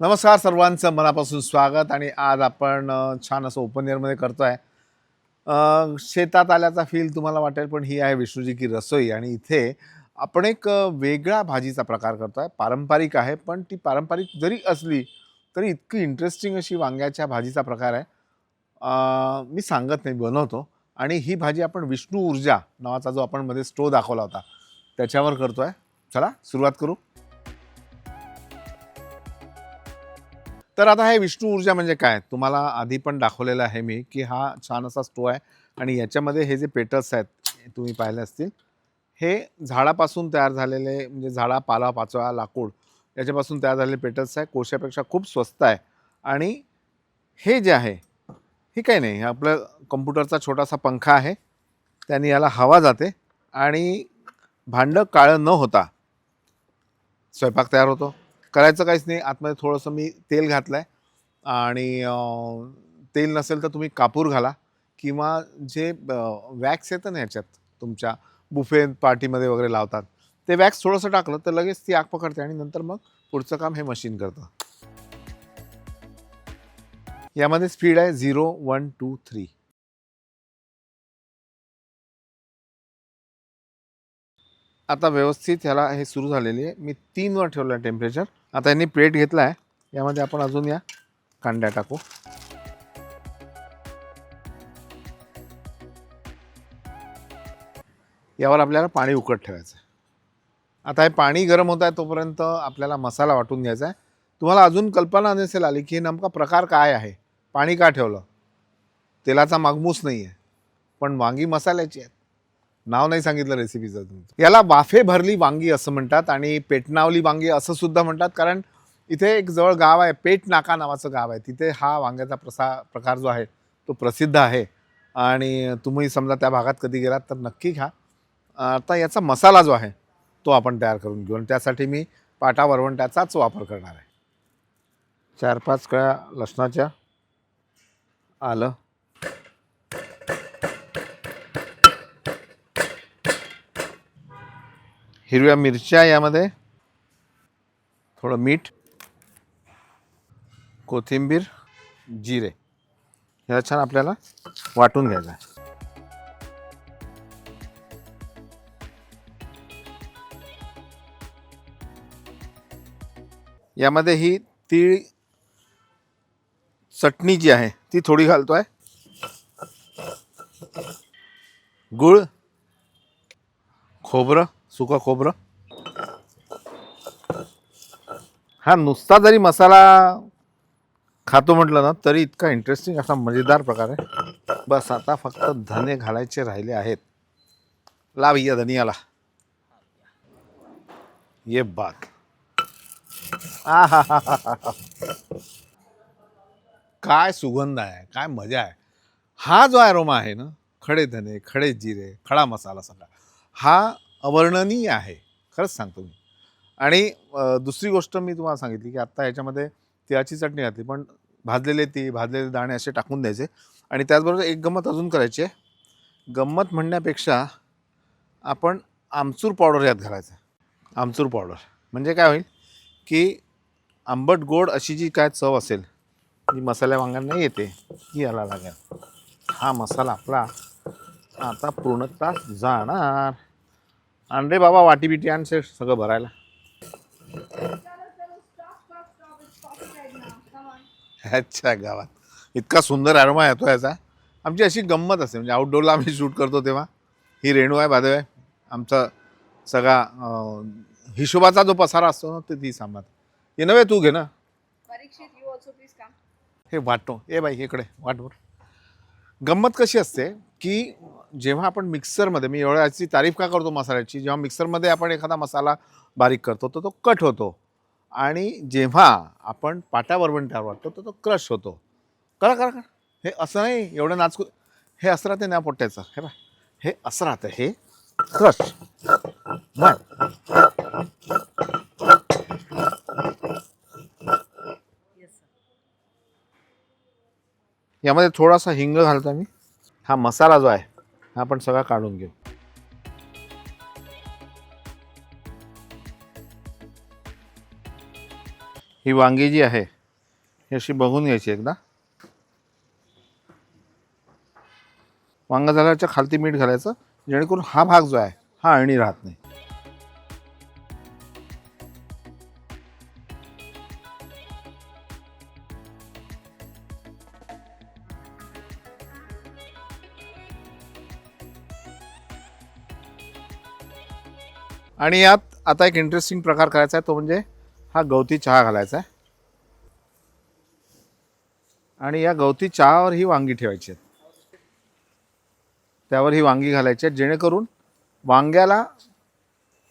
नमस्कार सर्वांचं मनापासून स्वागत आणि आज आपण छान असं ओपन एअरमध्ये करतोय. शेतात आल्याचा फील तुम्हाला वाटेल पण ही आहे विष्णूजी की रसोई आणि इथे आपण एक वेगळा भाजीचा प्रकार करतोय. पारंपरिक आहे पण ती पारंपरिक जरी असली तरी इतकी इंटरेस्टिंग अशी वांग्याच्या भाजीचा प्रकार आहे. मी सांगत नाही बनवतो. आणि ही भाजी आपण विष्णू ऊर्जा नावाचा जो आपण मध्ये स्टो दाखवला होता त्याच्यावर करतोय. चला सुरुवात करू. तर आता हे विष्णू ऊर्जा म्हणजे काय? तुम्हाला आधी पण दाखवलेलं आहे मी की हा छान असा स्टो आहे आणि याच्यामध्ये हे जे पेटल्स आहेत तुम्ही पाहिले असतील हे झाडापासून तयार झालेले म्हणजे झाडा पाला पाचोळा लाकूड याच्यापासून तयार झालेले पेटल्स आहे कोशापेक्षा खूप स्वस्त आहे. आणि हे जे आहे हे काही नाही हे आपलं कम्प्युटरचा छोटासा पंखा आहे त्याने याला हवा जाते आणि भांडं काळं न होता स्वयंपाक तयार होतो. करायचं काहीच नाही. आतमध्ये थोडंसं मी तेल घातलं आहे आणि तेल नसेल तर तुम्ही कापूर घाला किंवा जे वॅक्स येतं ना ह्याच्यात तुमच्या बुफे पार्टीमध्ये वगैरे लावतात ते वॅक्स थोडंसं टाकलं तर लगेच ती आग पकडते आणि नंतर मग पुढचं काम हे मशीन करतं. यामध्ये स्पीड आहे झिरो वन टू थ्री. आता व्यवस्थित ह्याला हे सुरू झालेली आहे. मी तीनवर ठेवलं आहे टेम्परेचर आता यांनी प्लेट घेतला आहे यामध्ये आपण अजून या कांड्या टाकू. यावर आपल्याला पाणी उकट ठेवायचं आहे आता हे पाणी गरम होत आहे तोपर्यंत आपल्याला मसाला वाटून घ्यायचा आहे. तुम्हाला अजून कल्पना नसेल आली की हे नेमका प्रकार काय आहे? पाणी का ठेवलं? तेलाचा मागमूस नाही आहे पण वांगी मसाल्याची आहेत नाव नाही सांगितलं रेसिपीचं तुमचं. याला वाफे भरली वांगी असं म्हणतात आणि पेटनावली वांगी असं सुद्धा म्हणतात कारण इथे एक जवळ गाव आहे पेट नाका नावाचं गाव आहे. तिथे हा वांग्याचा प्रसा प्रकार जो आहे तो प्रसिद्ध आहे. आणि तुम्ही समजा त्या भागात कधी गेलात तर नक्की घ्या. आता याचा मसाला जो आहे तो आपण तयार करून घेऊ. आणि त्यासाठी मी पाटा वरवंट्याचाच वापर करणार आहे. चार पाच कळ्या लसणाच्या आलं. हिरव्या मिरच्या यामध्ये. थोडं मीठ. कोथिंबीर जिरे. ह्याला छान आपल्याला वाटून घ्यायचं आहे. यामध्ये ही तीळ चटणी जी आहे ती थोडी घालतो आहे गुळ खोबरं सुकं खोबरं. हा नुसता जरी मसाला खातो म्हटलं ना तरी इतका इंटरेस्टिंग असा मजेदार प्रकार आहे. बस आता फक्त धने घालायचे राहिले आहेत. ला भैया धनियाला. ये बात आहाहाहाहा. काय सुगंध आहे काय मजा आहे. हा जो ॲरोमा आहे ना खडे धने खडे जिरे खडा मसाला सगळा हा अवर्णनीय आहे. खरंच सांगतो मी. आणि दुसरी गोष्ट मी तुम्हाला सांगितली की आत्ता याच्यामध्ये तिळाची चटणी घातली पण भाजलेले ती भाजलेले दाणे असे टाकून द्यायचे आणि त्याचबरोबर एक गंमत अजून करायची आहे. गंमत म्हणण्यापेक्षा आपण आमचूर पावडर यात घालायचं आमचूर पावडर. म्हणजे काय होईल की आंबट गोड अशी जी काय चव असेल जी मसाल्या वांग्यांना येते ती याला लागेल. हा मसाला आपला आता पूर्णतः जाणार. आण रे बाबा वाटी बिटी आण से सगळं भरायला. अच्छा गावात. इतका सुंदर अरोमा येतो याचा. आमची अशी गंमत असते म्हणजे आउटडोअरला आम्ही शूट करतो तेव्हा. ही रेणू आहे बाधव आहे आमचा सगळा हिशोबाचा जो पसारा असतो ना ते ती सांभाळ ये नव्हे तू घे ना. हे वाटतो. ए बाई इकडे वाटवर गंमत कशी असते की जेव्हा आपण मिक्सरमध्ये मी एवढ्या याची तारीफ का करतो मसाल्याची? जेव्हा मिक्सरमध्ये आपण एखादा मसाला बारीक करतो तर तो कट होतो. आणि जेव्हा आपण पाट्या वाटतो तर तो क्रश होतो. करा करा करा. हे असं नाही एवढं नाचकू. हे असं राहते ना पोट्याचं हे बा हे असं राहतं. हे क्रश. बर यामध्ये थोडासा हिंग घालतो मी हा मसाला जो आहे हा आपण सगळा काढून घेऊ. ही वांगी जी आहे ही अशी बघून घ्यायची एकदा. वांगा झाल्याच्या खालती मीठ घालायचं जेणेकरून हा भाग जो आहे हा अळणी राहत नाही. आणि यात आता एक इंटरेस्टिंग प्रकार करायचा आहे तो म्हणजे हा गवती चहा घालायचा आहे. आणि या गवती चहावर ही वांगी ठेवायची आहेत. त्यावर ही वांगी घालायची आहेत जेणेकरून वांग्याला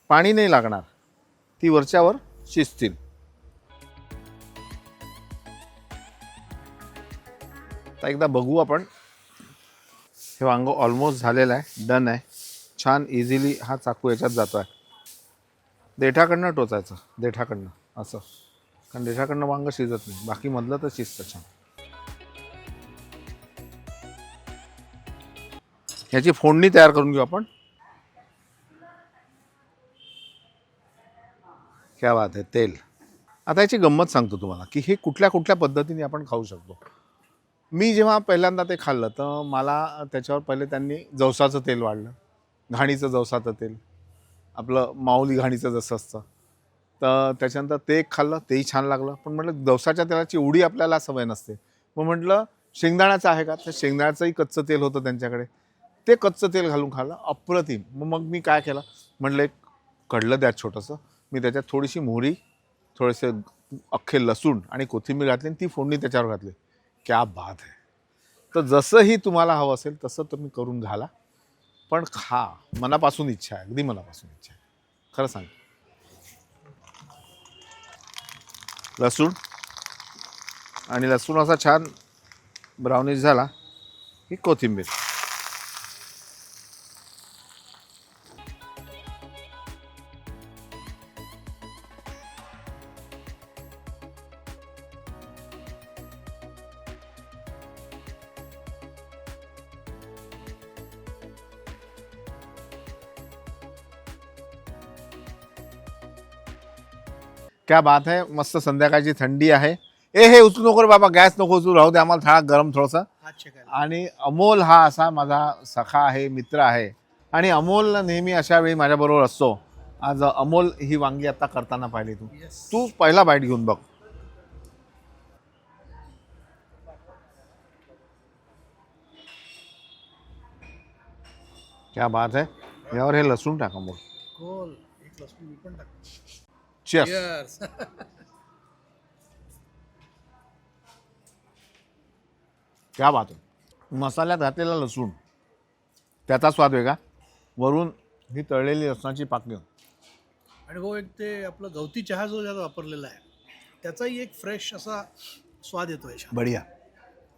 पाणी नाही लागणार ती वरच्यावर शिजतील. आता एकदा बघू आपण. हे वांग ऑलमोस्ट झालेलं आहे डन आहे. छान इझिली हा चाकू याच्यात जातो आहे देठाकडनं टोचायचं. देठाकडनं. असं. कारण देठाकडनं वांग शिजत नाही. बाकी मधलं तर शिजतं छान. ह्याची फोडणी तयार करून घेऊ आपण. क्या बात आहे तेल. आता याची गंमत सांगतो तुम्हाला की हे कुठल्या कुठल्या पद्धतीने आपण खाऊ शकतो. मी जेव्हा पहिल्यांदा ते खाल्लं तर मला त्याच्यावर पहिले त्यांनी जवसाचं तेल वाढलं. घाणीचं जवसाचं तेल. आपलं माऊली घाणीचं जसं असतं. तर त्याच्यानंतर ते एक खाल्लं तेही छान लागलं. पण म्हटलं दवसाच्या तेलाची एवढी आपल्याला सवय नसते. मग म्हटलं शेंगदाण्याचं आहे का? तर शेंगदाण्याचंही कच्चं तेल होतं त्यांच्याकडे. ते कच्चं तेल घालून खाल्लं अप्रतिम. मग मग मी काय केलं? म्हटलं एक कडलं द्या छोटंसं. मी त्याच्यात थोडीशी मोहरी थोडेसे अख्खे लसूण आणि कोथिंबीर घातली आणि ती फोडणी त्याच्यावर घातली. क्या बात आहे तर जसंही तुम्हाला हवं असेल तसं तुम्ही करून घाला. पण खा मनापासून इच्छा आहे अगदी मनापासून इच्छा आहे. खरं सांग. लसूण. आणि लसूण असा छान ब्राउनिश झाला की कोथिंबीर. क्या बात आहे मस्त संध्याकाळची थंडी आहे. ए हे उचलू नको रे बाबा गॅस नको उचलू राहू दे आम्हाला थाळा गरम थोडंसं. आणि अमोल हा असा माझा सखा आहे मित्र आहे. आणि अमोल नेहमी अशा वेळी माझ्याबरोबर असतो. आज अमोल ही वांगी आता करताना पाहिली तू. तू पहिला बाईट घेऊन बघ. क्या बात आहे यावर हे लसूण टाक एक लसूण मी पण टाकतो. Cheers. Cheers. क्या बात आहे मसाल्यात घातलेला लसूण. त्याचा स्वाद वेगळा. वरून ही तळलेली लसणाची पाकळी. आणि भाऊ एक ते आपलं गवती चहा जो ज्यात वापरलेला आहे त्याचाही एक फ्रेश असा स्वाद येतो याच्या बढिया.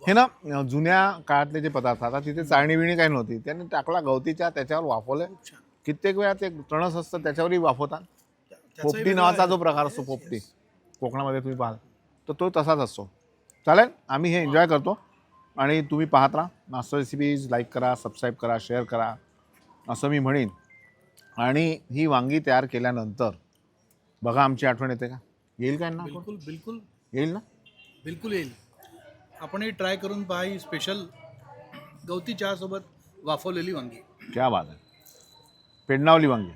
हे ना जुन्या काळातले जे पदार्थ आता तिथे चाळणी बिणी काही नव्हती. त्यांनी टाकला गवतीच्या त्याच्यावर वाफवलं कित्येक वेळा ते तणस असतं त्याच्यावरही वाफवतात. पोपटी नावाचा. जो प्रकार असतो पोपटी. कोकणामध्ये तुम्ही पाहाल. तर तो तसाच असतो. चालेल? आम्ही हे एन्जॉय करतो. आणि तुम्ही पाहत राहा. मास्टर रेसिपीज लाईक करा सबस्क्राईब करा शेअर करा. असं मी म्हणेन. आणि ही वांगी तयार केल्यानंतर बघा आमची आठवण येते का? येईल का ना बिलकुल बिलकुल. येईल ना? बिलकुल येईल. आपणही ट्राय करून पहा ही स्पेशल गवती चहासोबत वाफवलेली वांगी. क्या बात आहे. पेडणावली वांगी.